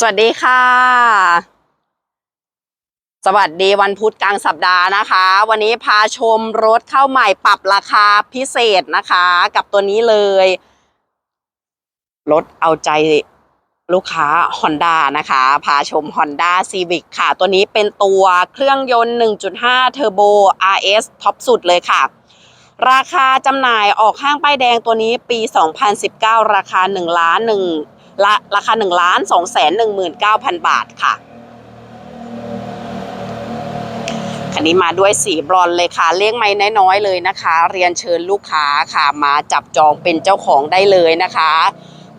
สวัสดีค่ะ สวัสดีวันพุธกลางสัปดาห์นะคะ วันนี้พาชมรถเข้าใหม่ปรับราคาพิเศษนะคะ กับตัวนี้เลยรถเอาใจลูกค้า Honda นะคะ พาชม Honda Civic ค่ะ ตัวนี้เป็นตัวเครื่องยนต์ 1.5 Turbo RS ท็อปสุดเลยค่ะ ราคาจำหน่ายออกห้างป้ายแดงตัวนี้ปี 2019 ราคา1ล้าน1 ละราคา1ล้าน2แสน19,000บาทค่ะ คันนี้มาด้วยสีบรอนซ์เลยค่ะ เลี้ยงไม่น้อยๆเลยนะคะ เรียนเชิญลูกค้าค่ะ มาจับจองเป็นเจ้าของได้เลยนะคะ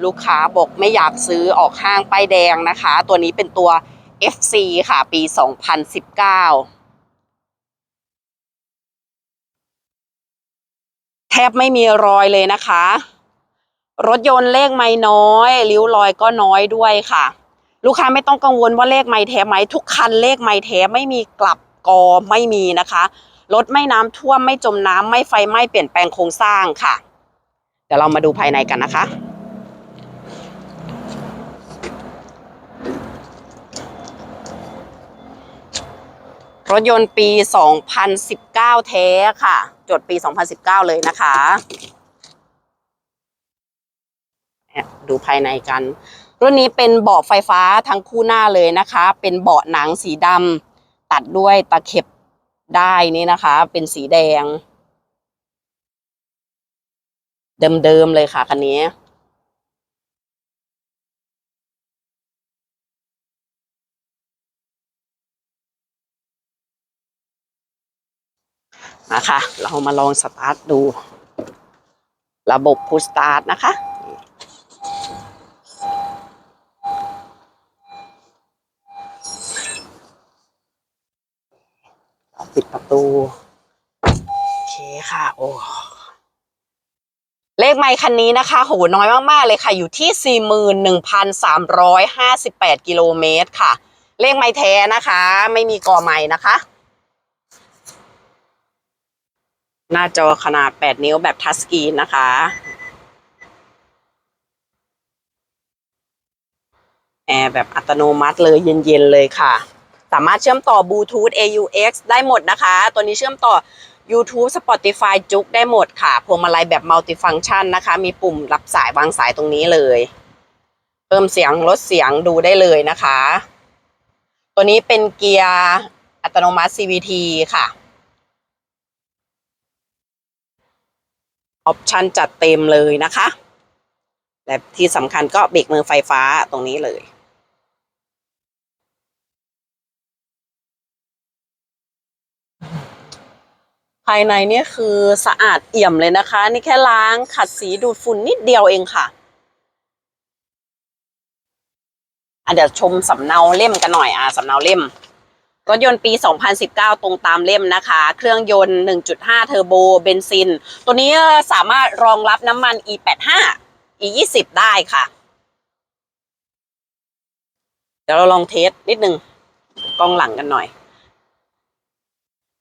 ลูกค้าบอกไม่อยากซื้อออกห้างป้ายแดงนะคะ ตัวนี้เป็นตัว FC ค่ะ ปี 2019แทบไม่มีรอยเลยนะคะ รถยนต์เลขไม่น้อยริ้วรอยก็น้อยด้วยค่ะ ลูกค้าไม่ต้องกังวลว่าเลขไม่แท้ไหมทุกคันเลขไม่แท้ไม่มีกลับกอไม่มีนะคะรถไม่น้ำท่วมไม่จมน้ำไม่ไฟไหม้เปลี่ยนแปลงโครงสร้างค่ะ เดี๋ยวเรามาดูภายในกันนะคะ รถยนต์ปี 2019 แท้ค่ะ จดปี 2019 เลยนะคะ เนี่ยดูภายในกัน รุ่นนี้เป็นเบาะไฟฟ้าทั้งคู่หน้าเลยนะคะ เป็นเบาะหนังสีดำตัดด้วยตะเข็บได้นี่นะคะ เป็นสีแดง เดิมๆเลยค่ะคันนี้นะคะ เรามาลองสตาร์ทดู ระบบพุชสตาร์ทนะคะ ปิดประ ตู โอเคค่ะ โอ้เลขไมค์คันนี้นะคะ โห น้อยมาก ๆ เลยค่ะ อยู่ที่ 41,358 กิโลเมตรค่ะ เลขไมค์แท้นะคะ ไม่มีกอไม้นะคะ หน้าจอขนาด 8 นิ้วแบบทัชสกรีนนะคะ แอร์แบบอัตโนมัติเลยเย็น ๆ เลยค่ะ สามารถเชื่อมต่อบลูทูธ AUX ได้หมดนะคะ ตัวนี้เชื่อมต่อ YouTube Spotify จุกได้หมดค่ะ พวงมาลัยแบบมัลติฟังชันนะคะ มีปุ่มรับสายวางสายตรงนี้เลย เพิ่มเสียงลดเสียงดูได้เลยนะคะ ตัวนี้เป็นเกียร์อัตโนมัติ CVT ค่ะ ออปชันจัดเต็มเลยนะคะ และที่สำคัญก็เบรกมือไฟฟ้าตรงนี้เลย ภายในเนี่ยคือสะอาดเอี่ยมเลยนะคะ นี่แค่ล้างขัดสีดูดฝุ่นนิดเดียวเองค่ะอะเดี๋ยวชมสำเนาเล่มกันหน่อยอะสำเนาเล่มรถยนต์ปี 2019 ตรงตามเล่มนะคะ เครื่องยนต์ 1.5 เทอร์โบ เบนซิน ตัวนี้สามารถรองรับน้ำมัน E85 E20 ได้ค่ะ เดี๋ยวเราลองเทสนิดนึงกล้องหลังกันหน่อย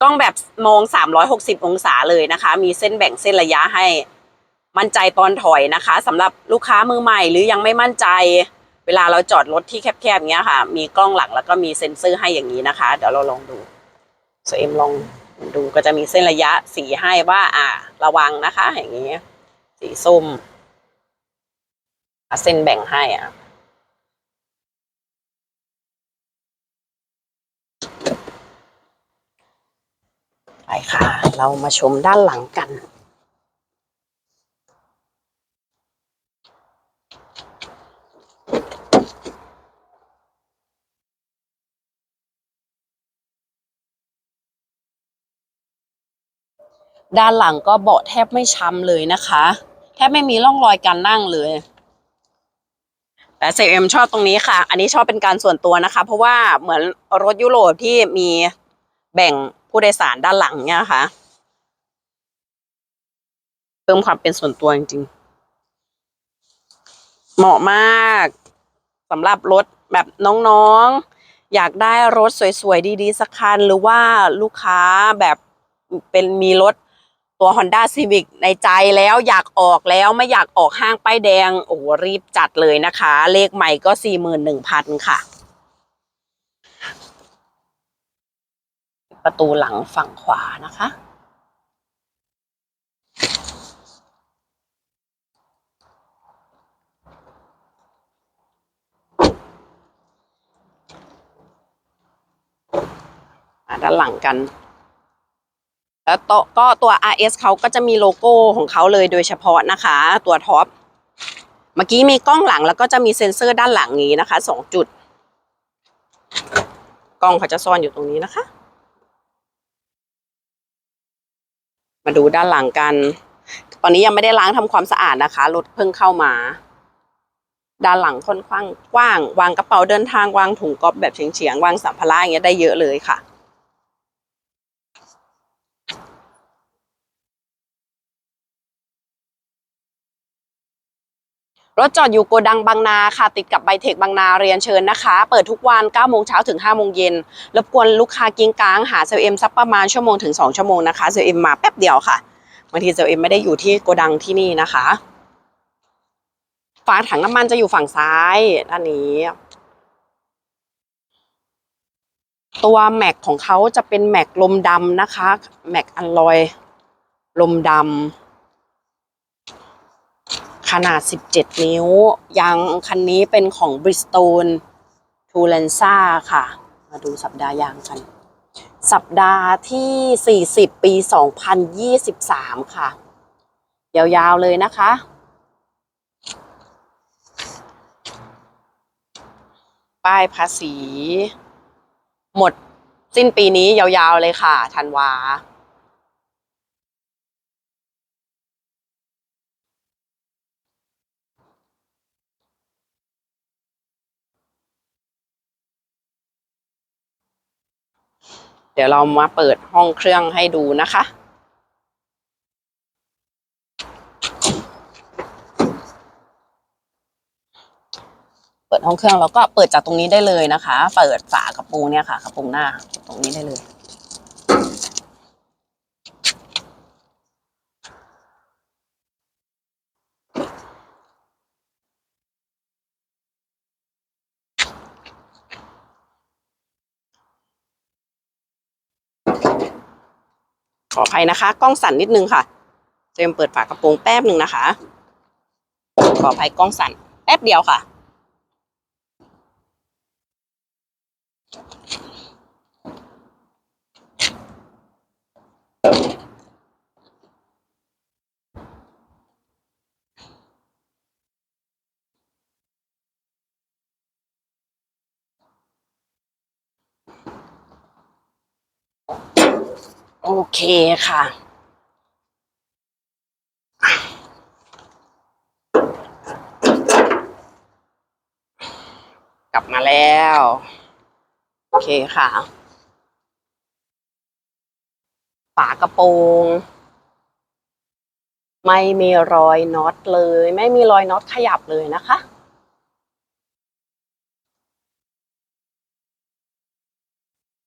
กล้องแบบมอง 360 องศาเลยนะคะ มีเส้นแบ่งเส้นระยะให้มั่นใจตอนถอยนะคะสำหรับลูกค้ามือใหม่หรือยังไม่มั่นใจ เวลาเราจอดรถที่แคบๆเงี้ยค่ะ มีกล้องหลังแล้วก็มีเซ็นเซอร์ให้อย่างนี้นะคะ เดี๋ยวเราลองดูเอ็มลองดูก็จะมีเส้นระยะสีให้ว่า อ่า ระวังนะคะ อย่างนี้ สีส้มเส้นแบ่งให้อะ ไปค่ะ เรามาชมด้านหลังกัน ด้านหลังก็เบาะแทบไม่ช้ำเลยนะคะ แทบไม่มีร่องรอยการนั่งเลยแต่เซเอ็มชอบตรงนี้ค่ะ อันนี้ชอบเป็นการส่วนตัวนะคะ เพราะว่าเหมือนรถยุโรปที่มีแบ่ง ผู้โดยสารด้านหลังเนี่ยค่ะ เพิ่มความเป็นส่วนตัวจริงๆ เหมาะมากสำหรับรถแบบน้องๆ อยากได้รถสวยๆ ดีๆ สักคัน หรือว่าลูกค้าแบบเป็นมีรถตัว Honda Civic ในใจแล้วอยากออกแล้วไม่อยากออกห้างป้ายแดง โอ้โหรีบจัดเลยนะคะ เลขใหม่ก็ 41,000 ค่ะ ประตูหลังฝั่งขวานะคะ ด้านหลังกัน แล้วโต๊ะก็ตัว RS เขาก็จะมีโลโก้ของเขาเลยโดยเฉพาะนะคะ ตัวท็อป เมื่อกี้มีกล้องหลังแล้วก็จะมีเซ็นเซอร์ด้านหลังนี้นะคะสองจุด กล้องเขาจะซ่อนอยู่ตรงนี้นะคะ มาดูด้านหลังกัน ตอนนี้ยังไม่ได้ล้างทำความสะอาดนะคะ รถเพิ่งเข้ามา ด้านหลังค่อนข้างกว้าง วางกระเป๋าเดินทางวางถุงก๊อบแบบเฉียงๆวางสัมภาระอย่างเงี้ยได้เยอะเลยค่ะ รถจอดอยู่โกดังบางนาค่ะติดกับไบเทคบางนาเรียนเชิญนะคะ เปิดทุกวัน9โมงเช้าถึง5โมงเย็นรบกวนลูกค้ากิ้งกลางหาเซลเอ็มสักประมาณชั่วโมงถึง 2 ชั่วโมงนะคะเซลเอ็มมาแป๊บเดียวค่ะบางทีเซลเอ็มไม่ได้อยู่ที่โกดังที่นี่นะคะฝาถังน้ำมันจะอยู่ฝั่งซ้ายด้านนี้ ตัวแม็กของเขาจะเป็นแม็กลมดำนะคะ แม็กอัลลอย ลมดำ ขนาด 17 นิ้ว ยางคันนี้เป็นของ Bridgestone t u l e n z a ค่ะ มาดูสัปดาห์ยางกัน สัปดาห์ที่ 40 ปี 2023 ค่ะ ยาวๆเลยนะคะ ป้ายภาษี หมดสิ้นปีนี้ยาวๆเลยค่ะธันวา เดี๋ยวเรามาเปิดห้องเครื่องให้ดูนะคะเปิดห้องเครื่องแล้วก็เปิดจากตรงนี้ได้เลยนะคะ เปิดฝากระโปรงเนี่ยค่ะกระโปรงหน้าตรงนี้ได้เลย ขออภัยนะคะ กล้องสั่นนิดนึงค่ะ เตรียมเปิดฝากระโปรงแป๊บหนึ่งนะคะ ขออภัยกล้องสั่นแป๊บเดียวค่ะ โอเคค่ะ กลับมาแล้ว โอเคค่ะฝากระโปรงไม่มีรอยน็อตเลย ไม่มีรอยน็อตขยับเลยนะคะ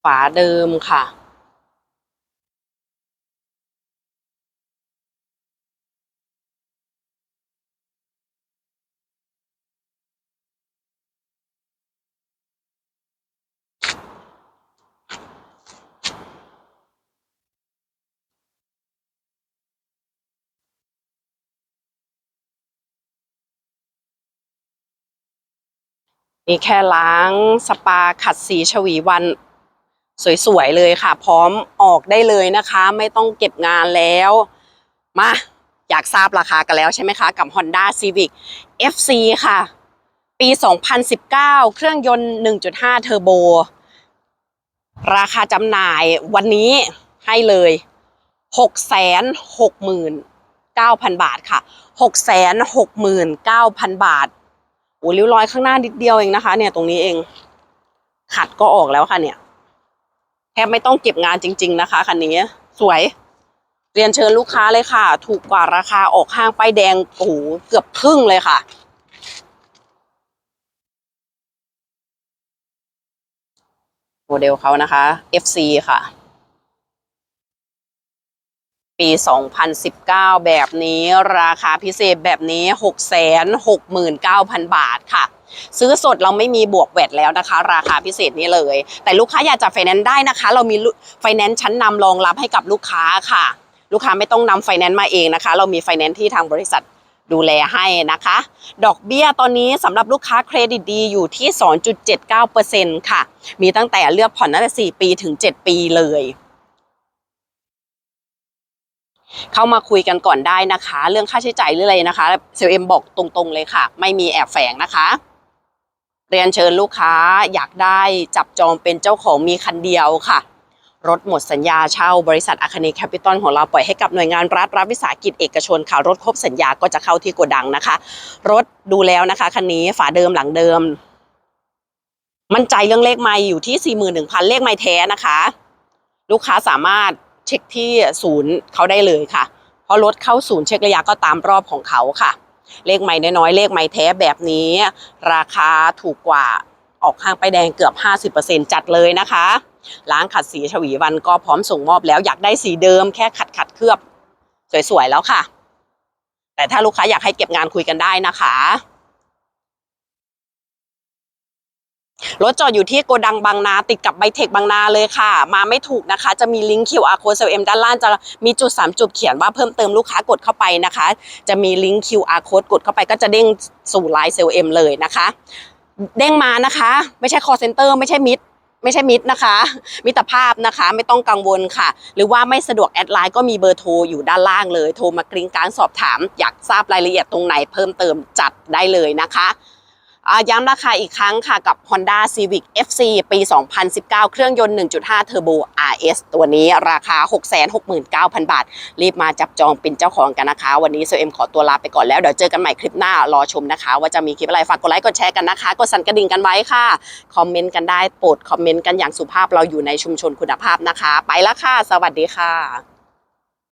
ฝาเดิมค่ะีแค่ล้างสปาขัดสีชวีวัน สวยๆเลยค่ะ พร้อมออกได้เลยนะคะ ไม่ต้องเก็บงานแล้ว มาอยากทราบราคากันแล้วใช่ไหมคะ กับ Honda Civic FC ค่ะ ปี 2019 เครื่องยนต์ 1.5 เทอร์โบ ราคาจำหน่ายวันนี้ให้เลย 669,000 บาทค่ะ 669,000 บาท โอ้ริ้วรอยข้างหน้านิดเดียวเองนะคะ เนี่ยตรงนี้เอง ขัดก็ออกแล้วค่ะ เนี่ยแทบไม่ต้องเก็บงานจริง ๆ นะคะคันนี้สวย เรียนเชิญลูกค้าเลยค่ะ ถูกกว่าราคาออกห้างป้ายแดงโอ้โหเกือบครึ่งเลยค่ะโมเดลเขานะคะ FC ค่ะ ปี 2019 แบบนี้ราคาพิเศษแบบนี้ 669,000 บาทค่ะ ซื้อสดเราไม่มีบวกแวดแล้วนะคะ ราคาพิเศษนี้เลย แต่ลูกค้าอยากจะไฟแนนซ์ได้นะคะ เรามีไฟแนนซ์ชั้นนำรองรับให้กับลูกค้าค่ะ ลูกค้าไม่ต้องนำไฟแนนซ์มาเองนะคะ เรามีไฟแนนซ์ที่ทางบริษัทดูแลให้นะคะ ดอกเบี้ยตอนนี้สำหรับลูกค้าเครดิตดีอยู่ที่ 2.79%ค่ะ มีตั้งแต่เลือกผ่อนตั้งแต่ 4 ปีถึง 7 ปีเลย เข้ามาคุยกันก่อนได้นะคะ เรื่องค่าใช้จ่ายหรืออะไรนะคะเซลเอ็มบอกตรงๆเลยค่ะ ไม่มีแอบแฝงนะคะ เรียนเชิญลูกค้าอยากได้จับจองเป็นเจ้าของมีคันเดียวค่ะ รถหมดสัญญาเช่าบริษัทอาคเนแคปิตอลของเราปล่อยให้กับหน่วยงานรัฐรัฐวิสาหกิจเอกชนค่ะ รถครบสัญญาก็จะเข้าที่โกดังนะคะ รถดูแล้วนะคะคันนี้ฝาเดิมหลังเดิม มั่นใจเรื่องเลขไม่อยู่ที่ 41,000 เลขไม่แท้นะคะ ลูกค้าสามารถ เช็คที่ศูนย์เขาได้เลยค่ะ เพราะรถเข้าศูนย์เช็คระยะก็ตามรอบของเขาค่ะ เลขไม่น้อยๆเลขไม่แท้แบบนี้ ราคาถูกกว่าออกข้างไปแดงเกือบ 50%จัดเลยนะคะล้างขัดสีฉวีวันก็พร้อมส่งมอบแล้วอยากได้สีเดิมแค่ขัดขัดเคลือบ สวยๆแล้วค่ะ แต่ถ้าลูกค้าอยากให้เก็บงานคุยกันได้นะคะ รถจอดอยู่ที่โกดังบางนาติดกับไบเทคบางนาเลยค่ะ มาไม่ถูกนะคะ จะมีลิงก์ QR code เซลเอ็มด้านล่างจะมีจุด 3 จุดเขียนว่าเพิ่มเติมลูกค้ากดเข้าไปนะคะ จะมีลิงก์ QR code กดเข้าไปก็จะเด้งสู่ไลน์เซลเอ็มเลยนะคะ เด้งมานะคะ ไม่ใช่ call center ไม่ใช่มิดไม่ใช่มิดนะคะ มิตรภาพนะคะ ไม่ต้องกังวลค่ะ หรือว่าไม่สะดวกแอดไลน์ก็มีเบอร์โทรอยู่ด้านล่างเลย โทรมากริ้งการสอบถาม อยากทราบรายละเอียดตรงไหนเพิ่มเติมจัดได้เลยนะคะ ย้ำราคาอีกครั้งค่ะกับ Honda Civic FC ปี 2019 เครื่องยนต์ 1.5 Turbo RS ตัวนี้ราคา 669,000 บาท รีบมาจับจองเป็นเจ้าของกันนะคะ วันนี้เซเอ็มขอตัวลาไปก่อนแล้ว เดี๋ยวเจอกันใหม่คลิปหน้ารอชมนะคะ ว่าจะมีคลิปอะไรฝากกดไลค์กดแชร์กันนะคะ กดสั่นกระดิ่งกันไว้ค่ะ คอมเมนต์กันได้โปรดคอมเมนต์กันอย่างสุภาพเราอยู่ในชุมชนคุณภาพนะคะ ไปแล้วค่ะ สวัสดีค่ะ